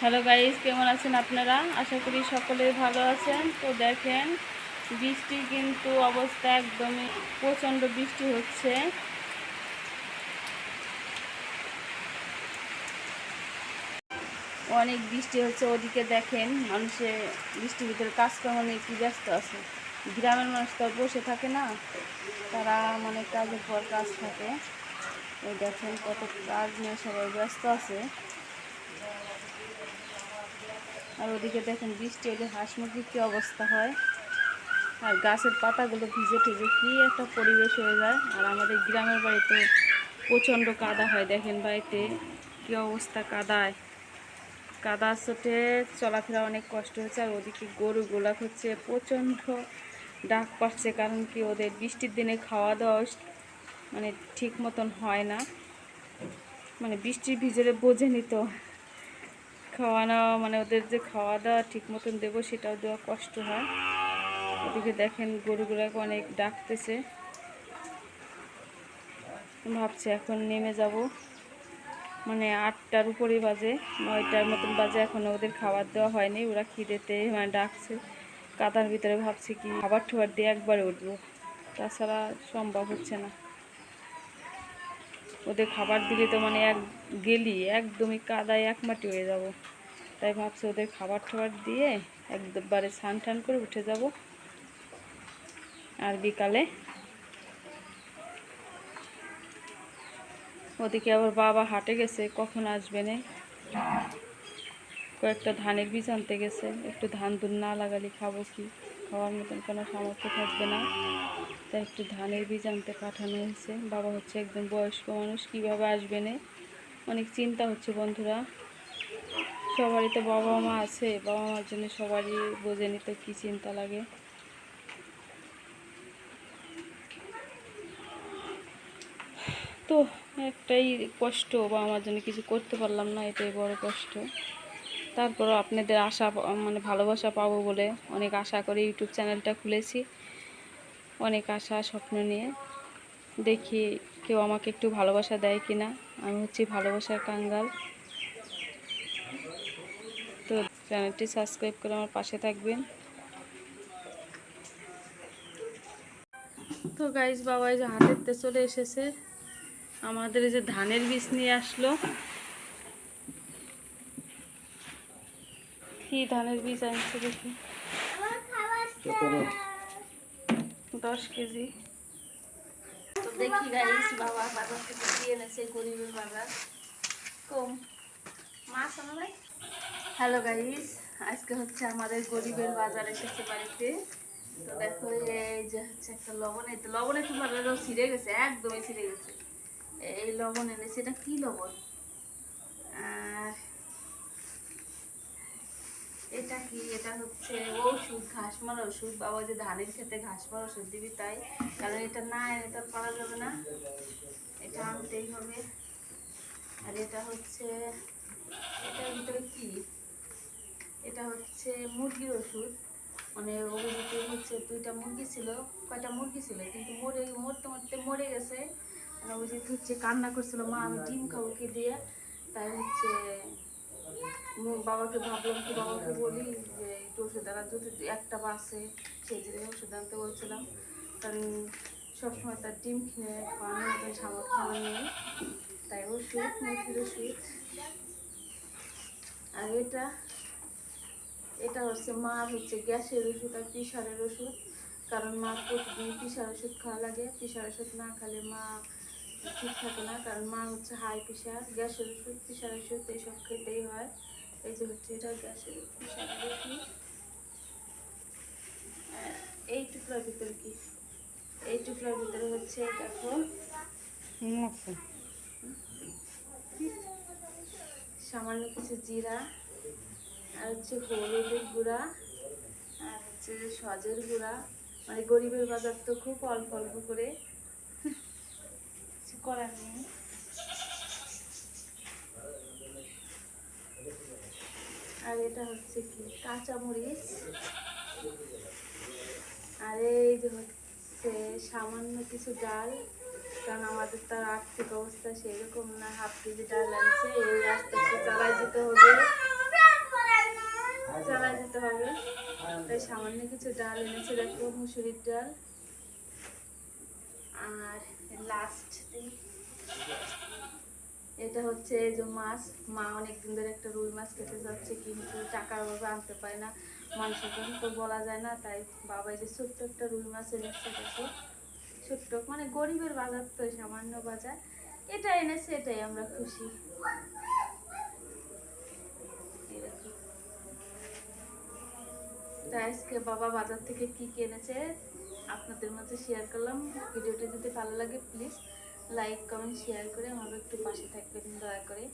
Hello guys, কেমন আছেন আপনারা? আশা করি সকলে ভালো আছেন। তো দেখেন বৃষ্টি কিন্তু অবস্থা একদমই প্রচণ্ড বৃষ্টি হচ্ছে। অনেক বৃষ্টি হচ্ছে, ওদিকে দেখেন মানুষে বৃষ্টির ভিতরে কাজকর্ম নিয়ে কি ব্যস্ত আছে। গ্রামের মানুষ তো বসে থাকে না, তারা মানে কাজের পর কাজ থাকে। ওই দেখেন কত কাজ নিয়ে সবাই ব্যস্ত আছে। আর ওদিকে দেখেন বৃষ্টি হলে হাঁস মুরগির কী অবস্থা হয়। আর গাছের পাতাগুলো ভিজে টিজে কী একটা পরিবেশ হয়ে যায়। আর আমাদের গ্রামের বাড়িতে প্রচণ্ড কাদা হয়, দেখেন বাড়িতে কী অবস্থা কাদায়। কাদা চোটে চলাফেরা অনেক কষ্ট হচ্ছে আর ওদিকে গরুগুলা হচ্ছে, প্রচণ্ড ডাক পাচ্ছে কারণ কি ওদের বৃষ্টির দিনে খাওয়া দাওয়া মানে ঠিক মতন হয় না। মানে বৃষ্টির ভিজলে বোঝেনি তো। খাওয়ানো মানে ওদের যে খাওয়া দাওয়া ঠিক মতন দেবো সেটাও দেওয়া কষ্ট হয়। ওদিকে দেখেন গরুগুলোকে অনেক ডাকতেছে। ভাবছি এখন নেমে যাব। মানে আটটার উপরেই বাজে, নয়টার মতন বাজে, এখন ওদের খাবার দেওয়া হয়নি, ওরা খিদেতে মানে ডাকছে। কাদার ভিতরে ভাবছি কি খাবার ঠাবার দিয়ে একবারে উঠবো। তাছাড়া সম্ভব হচ্ছে না। ওদের খাবার দিলে তো মানে এক গেলি, একদমই কাদায় এক মাটি হয়ে যাব। তাই ভাবছি ওদের খাবার টাবার দিয়ে একবারে স্নান টান করে উঠে যাব। আর বিকালে ওদিকে আবার বাবা হাটে গেছে, কখন আসবে না? কয়েকটা ধানের বীজ আনতে গেছে, একটু ধান দুন না লাগালে খাব কি? খাওয়ার মতন কোনো সামর্থ্য থাকবে না। তাই একটু ধানের বীজ আনতে পাঠানো হয়েছে। বাবা হচ্ছে একদম বয়স্ক মানুষ, কীভাবে আসবে না? অনেক চিন্তা হচ্ছে বন্ধুরা। সবারই তো বাবা মা আছে, বাবা মার জন্য সবারই বোঝে নিতে কী চিন্তা লাগে। তো একটাই কষ্ট বা আমার জন্য কিছু করতে পারলাম না, এটাই বড় কষ্ট। তারপরও আপনাদের আশা মানে ভালোবাসা পাবো বলে অনেক আশা করে ইউটিউব চ্যানেলটা খুলেছি। অনেক আশা, স্বপ্ন নিয়ে। দেখি কেউ আমাকে একটু ভালোবাসা দেয় কি না আমি হচ্ছি ভালোবাসার কাঙ্গাল। তো চ্যানেলটি সাবস্ক্রাইব করে আমার পাশে থাকবেন। তো গাইজ বাবা এই যে হাটেরতে চলে এসেছে। আমাদের এই যে ধানের বীজ নিয়ে আসলো। কি ধানের বীজ আনছে দেখি? দশ কেজি। তো দেখি গাইস বাবা বাজার থেকে দিয়ে এনেছে গরিবের বাজার। কম। মাছ হ্যালো গাইস আজকে হচ্ছে আমাদের গরিবের বাজার এসেছে বাড়িতে। তো দেখো এই যে হচ্ছে একটা লবণ এই তো লবণ একটু ভালো ছিঁড়ে গেছে একদমই ছিঁড়ে গেছে। এই লবণ এনেছে, এটা কি লবণ? এটা কি? এটা হচ্ছে ওষুধ ঘাস মারা ওষুধ। বাবা যে ধানের খেতে ঘাস মারা ওষুধ দিবি তাই? কারণ এটা না এনে তো পারা যাবে না। এটা আনতেই হবে। আর এটা হচ্ছে, এটার ভিতরে কি? এটা হচ্ছে মুরগির ওষুধ। মানে অভিজিতের হচ্ছে দুইটা মুরগি ছিল, কয়টা মুরগি ছিল? কিন্তু মরে, মরতে মরতে মরে গেছে। মানে অভিজিৎ হচ্ছে কান্না করছিল, মা, আমি ডিম খাব দিয়ে? তাই হচ্ছে বাবাকে ভাবলাম কি, বাবাকে বলি যে, একটু ওষুধ যদি একটা বাসে সেই জন্য ওষুধ আনতে বলছিলাম। কারণ সবসময় তার ডিম খাওয়ানোর সামর্থ্য নেই। তাই ওষুধ মুরগির ওষুধ আর এটা এটা হচ্ছে মার হচ্ছে গ্যাসের ওষুধ আর প্রেশারের ওষুধ। কারণ মা প্রতিদিন প্রেশার ওষুধ খাওয়া লাগে। প্রেশার ওষুধ না খেলে মা ঠিক থাকে না কারণ মা হচ্ছে হাই প্রেশার গ্যাসের ওষুধ প্রেশার ওষুধ এইসব খেতেই হয়। এই যে হচ্ছে এটা গ্যাসের ওষুধ এই টুকরার ভিতরে কি? এই টুকরার ভিতরে হচ্ছে দেখো। সামান্য কিছু জিরা আর হচ্ছে হলুদের গুঁড়া আর হচ্ছে সজের গুঁড়া। মানে গরিবের বাজার তো খুব অল্প অল্প করে আর এটা হচ্ছে কি? কাঁচামরিচ। আর এই যে হচ্ছে সামান্য কিছু ডাল, কারণ আমাদের তার আর্থিক অবস্থা সেরকম না। হাফ কেজি ডাল আনছে, এই রাস্তা চালাই যেতে হবে। চালাই যেতে হবে। তাই সামান্য কিছু ডাল এনেছে, দেখো মুসুরির ডাল। আর লাস্ট এটা হচ্ছে যে মাছ। মা অনেকদিন ধরে একটা রুই মাছ খেতে যাচ্ছে, কিন্তু টাকার অভাবে আনতে পারে না মানুষের জন্য। তো বলা যায় না, তাই বাবা যে ছোট্ট একটা রুই মাছ এনেছে দেখো ছোট্ট মানে গরিবের বাজার তো সামান্য বাজার। এটা এনেছে, এটাই আমরা খুশি। তাই আজকে বাবা বাজার থেকে কি কি এনেছে আপনাদের মধ্যে শেয়ার করলাম। ভিডিওটি যদি ভালো লাগে প্লিজ লাইক কমেন্ট শেয়ার করে আমাদের একটু পাশে থাকবেন, দয়া করে।